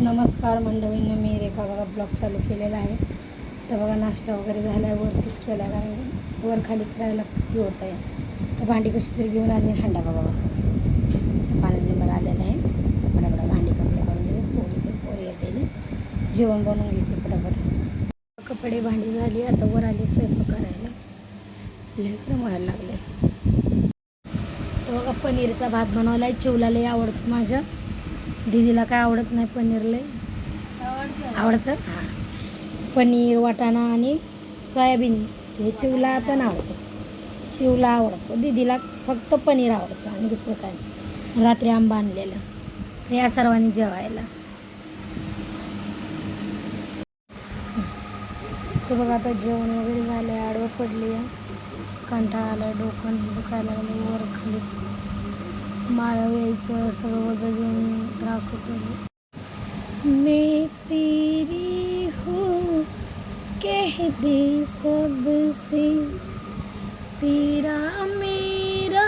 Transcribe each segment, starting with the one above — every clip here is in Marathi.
नमस्कार मंडळींनो मी रेखा बघा ब्लॉग चालू केलेला आहे. तर बघा नाश्ता वगैरे झाला आहे वरतीच केला आहे कारण वर खाली करायला हे होत आहे. तर भांडी कशी तरी घेऊन आली आणि हांडा बघा बघा. पाण्याचा नंबर आलेला आहे. पटापटा भांडी कपडे करून घेते थोडीसे पोरी येते जेवण बनवून घेते पटापट कपडे भांडी झाली आता वर आली स्वयंपाक करायला. लेकरं व्हायला लागले बघा पनीरचा भात बनवला चिवला लय आवडतो माझ्या. दिदीला काय आवडत नाही पनीर लय आवडतं? हां. पनीर वाटाणा आणि सोयाबीन हे चिवला पण आवडतं. चिवला आवडतं. दीदीला फक्त पनीर आवडतं आणि दुसरं काय रात्री आंबा आणलेलं. या सर्वांनी जेवायला. तर बघा आता जेवण वगैरे झालं आडवं पडली आहे कंटाळा आला डोकं दुखायला लागलं वर खाली माळं यायचं सगळं वजन घेऊन त्रास होतो मी तेरी हूँ कह दे सबसे. तेरा मेरा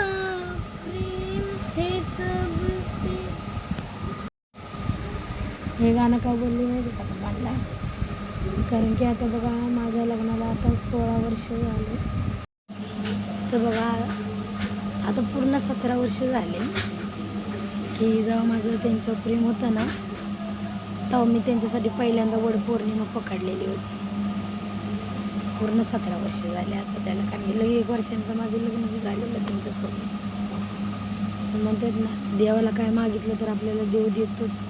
प्रेम है तब से. हे गाणं का बोलली माहिती का मला कारण की आता बघा माझ्या लग्नाला आता सोळा वर्ष झाले. तर बघा आता पूर्ण सतरा वर्ष झाले की जेव्हा माझं त्यांच्यावर प्रेम होतं ना तेव्हा मी त्यांच्यासाठी पहिल्यांदा वड पौर्णिमा पकडलेली होती. पूर्ण सतरा वर्ष झाले आता त्याला कारण की लगे एक वर्षानंतर माझं लग्न बी झालेलं त्यांच्यासोबत. पण म्हणतात ना देवाला काय मागितलं तर आपल्याला देव देतोच.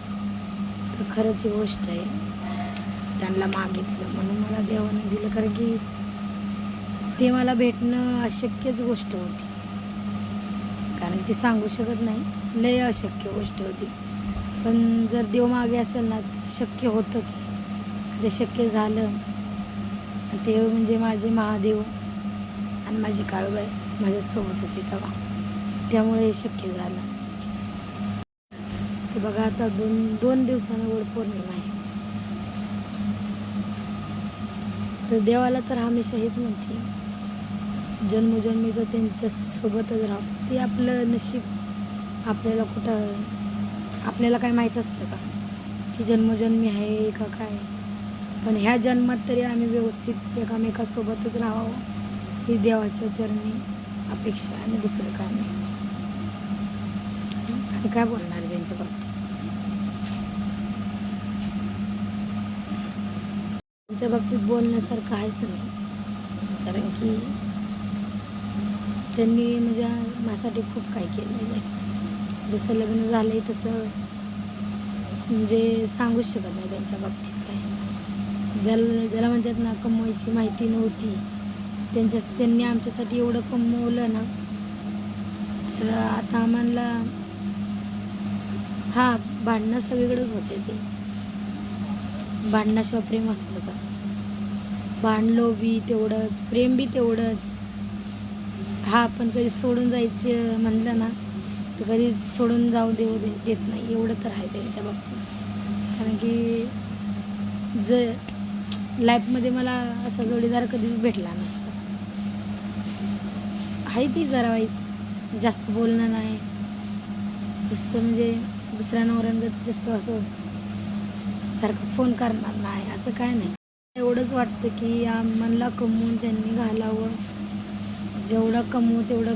तर खरंच ही गोष्ट आहे. त्यांना मागितलं म्हणून मला देवाने दिलं कारण की ते मला भेटणं अशक्यच गोष्ट होती. कारण ती सांगू शकत नाही लय अशक्य गोष्ट होती. पण जर देव मागे असेल ना शक्य होतं ते. शक्य झालं ते म्हणजे माझे महादेव आणि माझी काळूबाई माझ्यासोबत होती तेव्हा. त्यामुळे हे शक्य झालं. ते बघा आता दोन दोन दिवसानं वड पौर्णिमा आहे. तर देवाला तर हमेशा हेच म्हणते. जन्मजन्मी तर त्यांच्यासोबतच राहतो ते आपलं नशीब आपल्याला कुठं आपल्याला काय माहीत असतं का? की जन्मजन्मी आहे का काय? पण ह्या जन्मात तरी आम्ही व्यवस्थित एकामेकासोबतच राहावं ही देवाच्या चरणी अपेक्षा आणि दुसरं काय नाही. आणि काय बोलणार त्यांच्या बाबतीत त्यांच्या बाबतीत बोलण्यासारखं आहेच नाही. कारण की त्यांनी म्हणजे माझ्यासाठी खूप काही केलेलं आहे. जसं लग्न झालं आहे तसं म्हणजे सांगूच शकत नाही त्यांच्या बाबतीत काय. ज्याला ज्याला म्हणतात ना कमवायची माहिती नव्हती. त्यांच्या त्यांनी आमच्यासाठी एवढं कमवलं ना तर आता आम्हाला हां भांडणं सगळीकडेच होते ते. भांडणाशिवाय प्रेम असतं का? भांडलो बी तेवढंच प्रेम बी तेवढंच. हा पण कधी सोडून जायचं म्हणलं ना तर कधी सोडून जाऊ देऊ दे देत नाही. एवढं तर आहे त्यांच्या बाबतीत. कारण की ज लाईफमध्ये मला असा जोडीदार कधीच भेटला नसता. आहे ती जरा वाईच जास्त बोलणं नाही. जास्त म्हणजे दुसऱ्या नवऱ्यांगत जास्त असं सारखं फोन करणार नाही. असं काय नाही. एवढंच वाटतं की आम्हाला कमवून त्यांनी घालावं. जेवढं कमवू तेवढं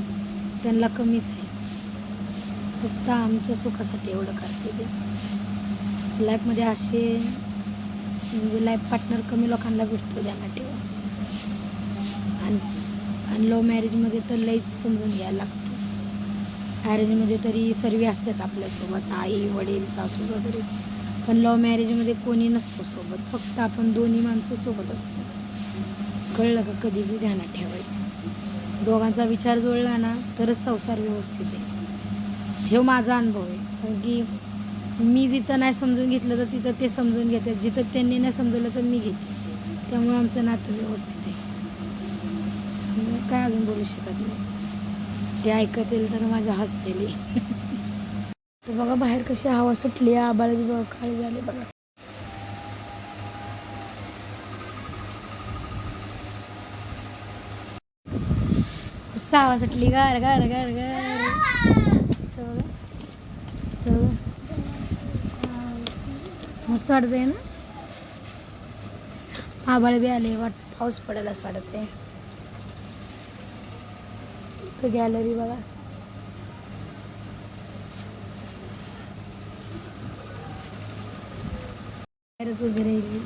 त्यांना कमीच आहे. फक्त आमच्या सुखासाठी एवढं करते ते. लाईफमध्ये असे म्हणजे लाईफ पार्टनर कमी लोकांना भेटतो त्यांना ठेवा. आणि आणि लव्ह मॅरेजमध्ये तर लईच समजून घ्यायला लागतं. मॅरेजमध्ये तरी सर्व असतात आपल्यासोबत आई वडील सासू सासरे. पण लव्ह मॅरेजमध्ये कोणी नसतो सोबत फक्त आपण दोन्ही माणसं सोबत असतो. कळलं का कधी बी ध्यानात ठेवायचं? दोघांचा विचार जुळला ना तरच संसार व्यवस्थित आहे. हे माझा अनुभव आहे. कारण की मी जिथं नाही समजून घेतलं तर तिथं ते समजून घेतात. जिथं त्यांनी नाही समजवलं तर मी घेते. त्यामुळे आमचं नातं व्यवस्थित आहे. काय अजून बोलू शकत नाही. ते ऐकतील तर माझ्या हसतेली. तर बघा बाहेर कशी हवा सुटली आबाळ बी बघा काळी झाले बघा. मस्त आवाज सुटली गार गार गार गार. मस्त वाटते ना? आभाळ बी आले वाट पाऊस पडेल असं वाटत आहे तर गॅलरी बघा. बाहेरच उभी राहिली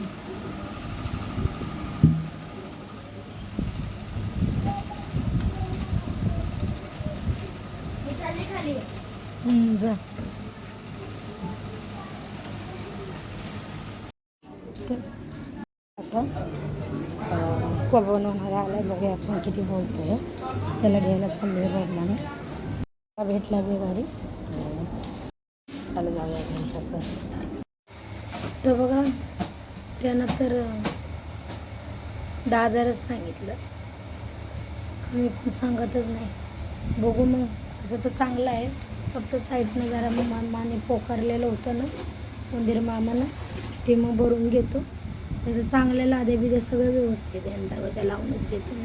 अं, बनवणारा आला बघूया आपण किती बोलतो आहे त्याला घ्यायला चालले रोडला मी भेटला बे गाडी? चला जाऊया घरी तर बघा त्यानं तर दहा हजारच सांगितलं. कमी पण सांगतच नाही. बघू मग. तसं तर चांगलं आहे. फक्त साईडनं जरा मग मामाने पोकारलेलं होतं ना मंदिर मामानं ते मग भरून घेतो. त्याचं चांगल्या लादे बिदे सगळं व्यवस्थित आहे. दरवाजा लावूनच घेतो मी.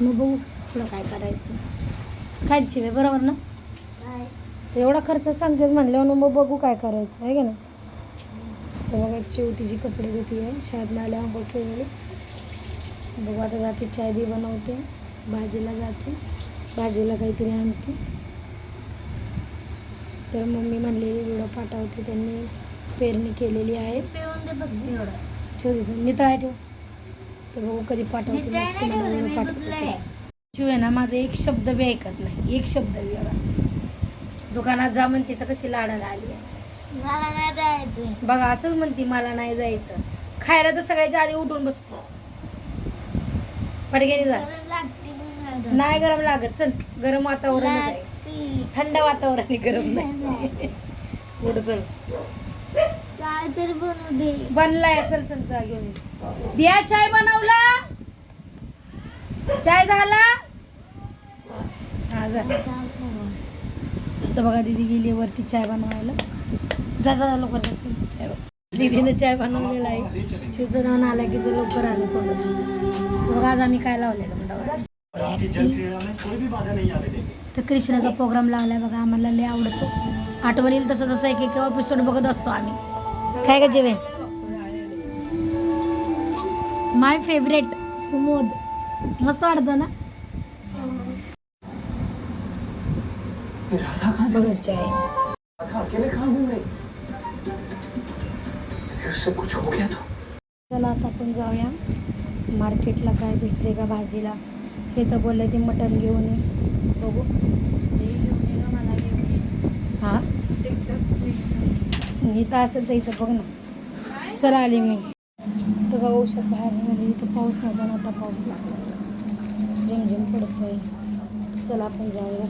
मग बघू पुढं काय करायचं. काय चिवे बरोबर ना? एवढा खर्च सांगते म्हणल्यावर मग बघू काय करायचं. आहे का ना तर बघा चिव तिची कपडे धुती आहे शाळेत आल्या आंघोळ केलेली. बघू आता जाते चाय बी बनवते भाजीला जाते भाजीला काहीतरी आणते. तर मम्मी म्हणलेली व्हिडिओ पाठवते. त्यांनी पेरणी केलेली आहे. ठेव तिथं नितळा ठेव. तर बघू कधी पाठवते मग तुम्हाला व्हिडिओ पाठवते शिव आहे ना माझा एक शब्द बी ऐकत नाही. एक शब्द बी बघा दुकानात जा म्हणते तर कशी लाडाला आली मला नाही जायचं बघा असंच म्हणते मला नाही जायचं. खायला तर सगळ्याच्या आधी उठून बसते. पडग्याने जा. नाही गरम लागत. चल गरम लागते. थंड वातावरण गरम नाही. उठ चल. चाय तर बनवू दे. बनलाय. चल चल जा घेऊन ये. दिया चाय बनवला? चाय झाला? हा जा. तर बघा दीदी गेली वरती चाय बनवायला. जा जा लवकर जा चल. चाय बन- दीदीनं चाय बनवलेला आहे. शिवचं नाव आला की जे लवकर आले कोण बघा आज आम्ही काय लावलेलं म्हणतात आपकी जल क्रीड़ा में कोई भी बाधा नहीं आने देंगे तर कृष्णाचा प्रोग्राम लावलाय बघा आम्हाला लय आवडतो. आठवण येईल तसं तसं एक एक एपिसोड बघत असतो आम्ही. काय का जेवे माय फेवरेट सुमोद मस्त वाटतो ना? राधा कहाँ बघत चाय राधा अकेले कहाँ घूम रही फिर उससे कुछ हो गया तो. चला आता आपण जाऊया. मार्केटला काय भेटते का भाजीला? हे तर बोलले ते मटण घेऊन ये. बघू. हा? इथं असेल तर इथं बघ ना. चला आली मी. तर बघा औषध बाहेर झाली इथं पाऊस नव्हता पण आता पाऊस लागला. रिमझिम पडतोय. चला आपण जाऊया.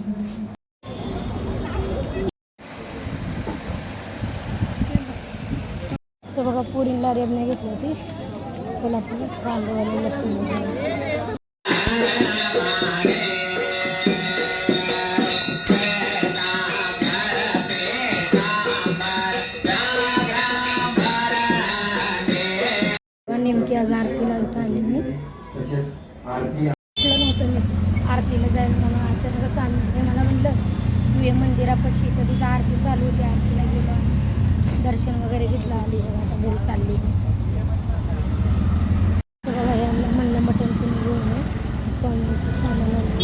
तर बघा पुरीला रेबने घेतली होती. चला आपण कांदेवाले लसूण की आज आरतीला इथं आली मी. नव्हतं मी आरतीला जाईल म्हणून अचानकच आम्ही मला म्हणलं तू ये मंदिरापाशी. तर तिथं आरती चालू होती. आरतीला गेलो. दर्शन वगैरे घेतलं. आली बघा आता घरी चालली बघा यांना म्हणलं मटण तुम्ही घेऊन स्वामीचं स्वामींचं सामान आणलं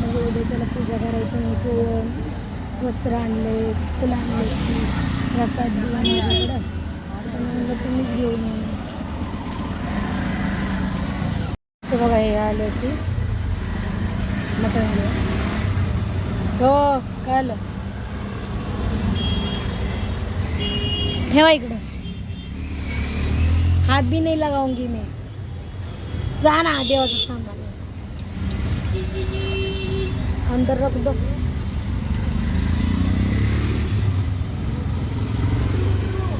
म्हणजे उद्याच्याला पूजा करायची मी पिवळं वस्त्र आणले फुलं आणले प्रसाद दिला माझ्याकडं तर म्हणलं तुम्हीच घेऊन ये. तर बघा हे आले की. मटण हो काय आलं ठेवा इकडं. हात भी नाही लगाऊंगी मी. जा ना देवाचं सामान. अंदर रख दो.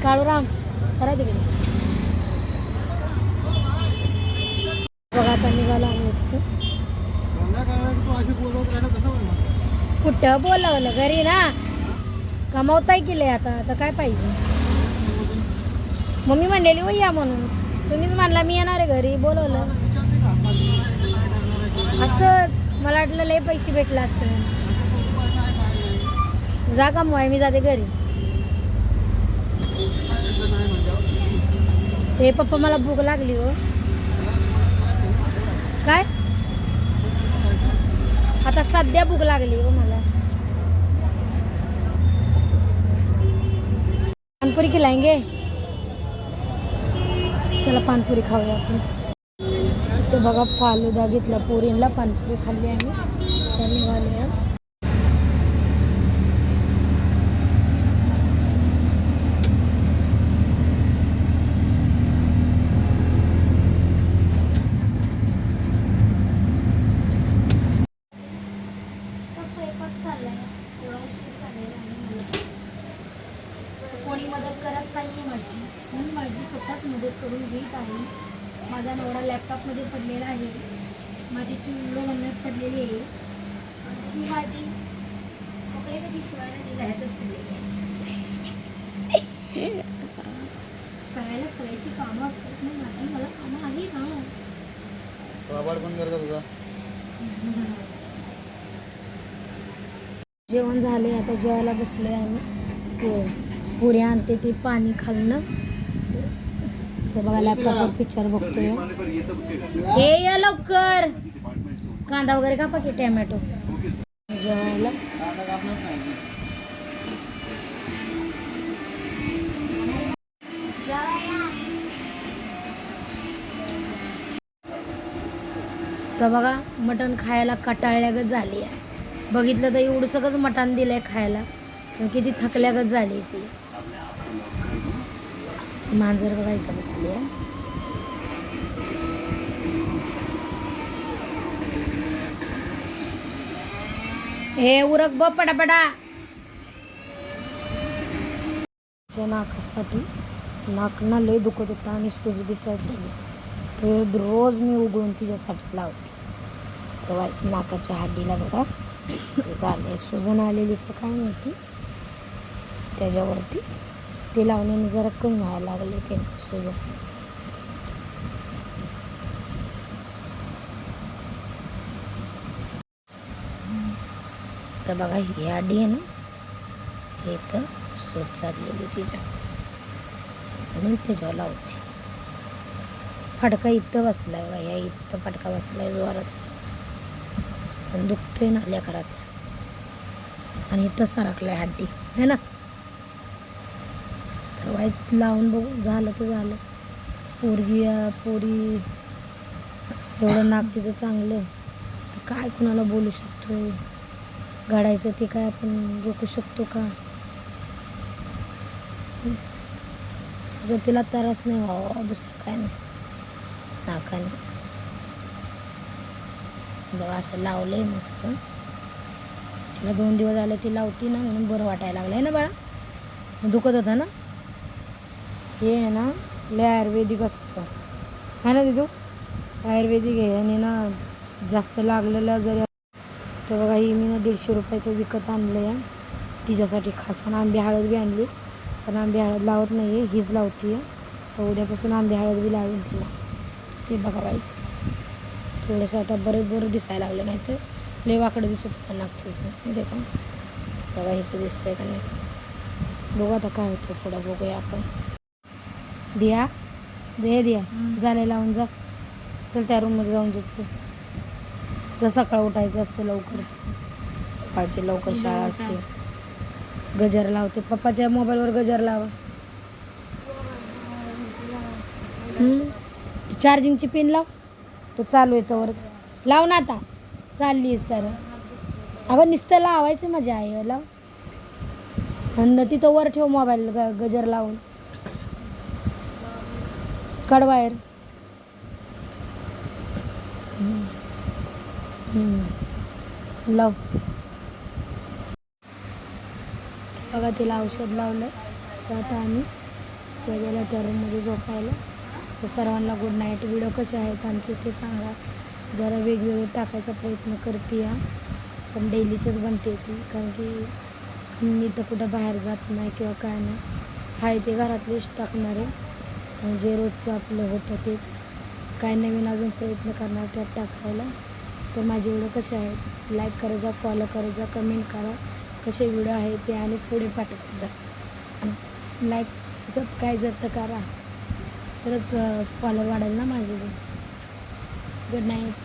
काळूराम सरा तिकडे. बघा आता निघालो आम्ही कुठं बोलवलं? घरी ना. कमवताय केलंय आता? आता काय पाहिजे? मम्मी म्हणलेली हो या म्हणून. तुम्हीच म्हणला मी येणार आहे घरी. बोलवलं. असंच. मला वाटलं लय पैसे भेटला असं जा कमवाय मी जाते घरी. हे पप्पा मला भूक लागली हो. काय? आता सध्या भूक लागली हो मला. पानपुरी खिलाएंगे? चला पानपुरी खाऊया आपण. ते बघा फालुदा घेतला पोरींला पानपुरी खाल्ली आम्ही तर निघालूया स्वयंपाक चाललाय थोडा उशीर झालेला आहे मला कोणी मदत करत नाही आहे माझी मी माझी स्वतःच मदत करून घेत आहे माझा नवरा लॅपटॉपमध्ये पडलेला आहे माझी चुल्लो म्हणण्यात पडलेली आहे आणि ती माझी कपडे कधी शिवायला ती घरातच पडलेली आहे सगळ्याला सगळ्याची कामं असतात ना माझी मला कामं आहे का कबाड बंद कर का तुझा जेवण झाले आता जेवायला बसलो आहे आम्ही. पुऱ्या पुरी आणते ते पाणी खालणं ते बघा लॅपटॉपवर पिक्चर बघतोय. हे या लवकर. कांदा वगैरे कापा की टॅमॅटो. जेवायला. तर बघा मटण खायला कटाळल्यागत झाली आहे. बघितलं तर एवढं सगळंच मटण दिलंय खायला. पण किती थकल्यागत झाली ती. मांजर बघा इथं बसली आहे. हे उरक ब पटापटा. तिच्या नाकासाठी नाक ना लय दुखत होतं आणि सुजबी चढलेली. तर रोज मी उघडून तिच्यासाठी लावते. तेव्हाच नाकाच्या हड्डीला बघा. झाले. सुजन आलेली पण काय माहिती? त्याच्यावरती ते लावण्याने जरा कमी व्हायला लागले ते सुजन. तर बघा ही आडी आहे ना हे तर सूज चाललेली तिच्या. म्हणून त्याच्यावर लावते फडका इथं बसलाय बघा या इथं फडका बसलाय जोरात. पण दुखतोय ना लेकराच आणि तसा राखलाय हड्डी है ना? तर वाईट लावून बघू झालं तर झालं. पोरगी पोरी एवढं नाक तिचं चांगलं तर काय कुणाला बोलू शकतो घडायचं ते काय आपण रोखू शकतो का? तिला तरस नाही व्हावं दुसरं काय नाही. नाकाने. बघा असं लावलंय मस्त. तिला दोन दिवस झाले ती लावती ना म्हणून बरं वाटायला आहे ना बाळा. दुखत होतं ना? हे आहे ना लय आयुर्वेदिक असतं. आहे ना दिदू? आयुर्वेदिक आहे आणि ना जास्त लागलेलं जरी तर बघा ही मी ना दीडशे रुपयाचं विकत आणलं आहे तिच्यासाठी खास आणि आंबे हळद बी आणली. पण आंबे हळद लावत नाही आहे हीच लावती आहे तर उद्यापासून आंबे हळद बी लावेल तिला. ते बघा थोडंसं आता बरेच बरं दिसायला लागलं नाही तर लय वाकडं दिसत होतं आहे का बघा इथं दिसतंय का नाही. बघू आता काय होतं पुढं बघूया आपण. दिया? दे दिया. झाले लावून जा. चल त्या रूममध्ये जाऊन चल. जर सकाळ उठायचं असतं लवकर. सकाळची लवकर शाळा असते. गजर लावते. पप्पाच्या मोबाईलवर गजर लावा. चार्जिंगची पिन लाव. तर चालू आहे तोवरच. लाव ना आता. चाललीस तर. अगं नुसतं लावायचं माझ्या आई लाव. आणि तिथं वर ठेव मोबाईल ग गजर लावून. कडवायर लाव. बघा तिला औषध लावलं. तर आता आम्ही त्या गेल्या त्या रूममध्ये झोपायला. तर सर्वांना गुड नाईट व्हिडिओ कसे आहेत आमचे ते सांगा. जरा वेगवेगळे टाकायचा प्रयत्न करते या पण डेलीचेच बनते ती. कारण की मी तर कुठं बाहेर जात नाही किंवा काय नाही. हाय ते घरातलेच टाकणार आहे. जे रोजचं आपलं होतं तेच. काय नवीन अजून प्रयत्न करणार त्यात टाकायला. तर माझे व्हिडिओ कसे आहेत? लाईक करत जा फॉलो करत जा कमेंट करा. कसे व्हिडिओ आहेत ते आणि पुढे पाठवत जा. आणि लाईक सबस्क्राईब तर करा. तरच फॉलोअर वाढेल ना माझे. Good night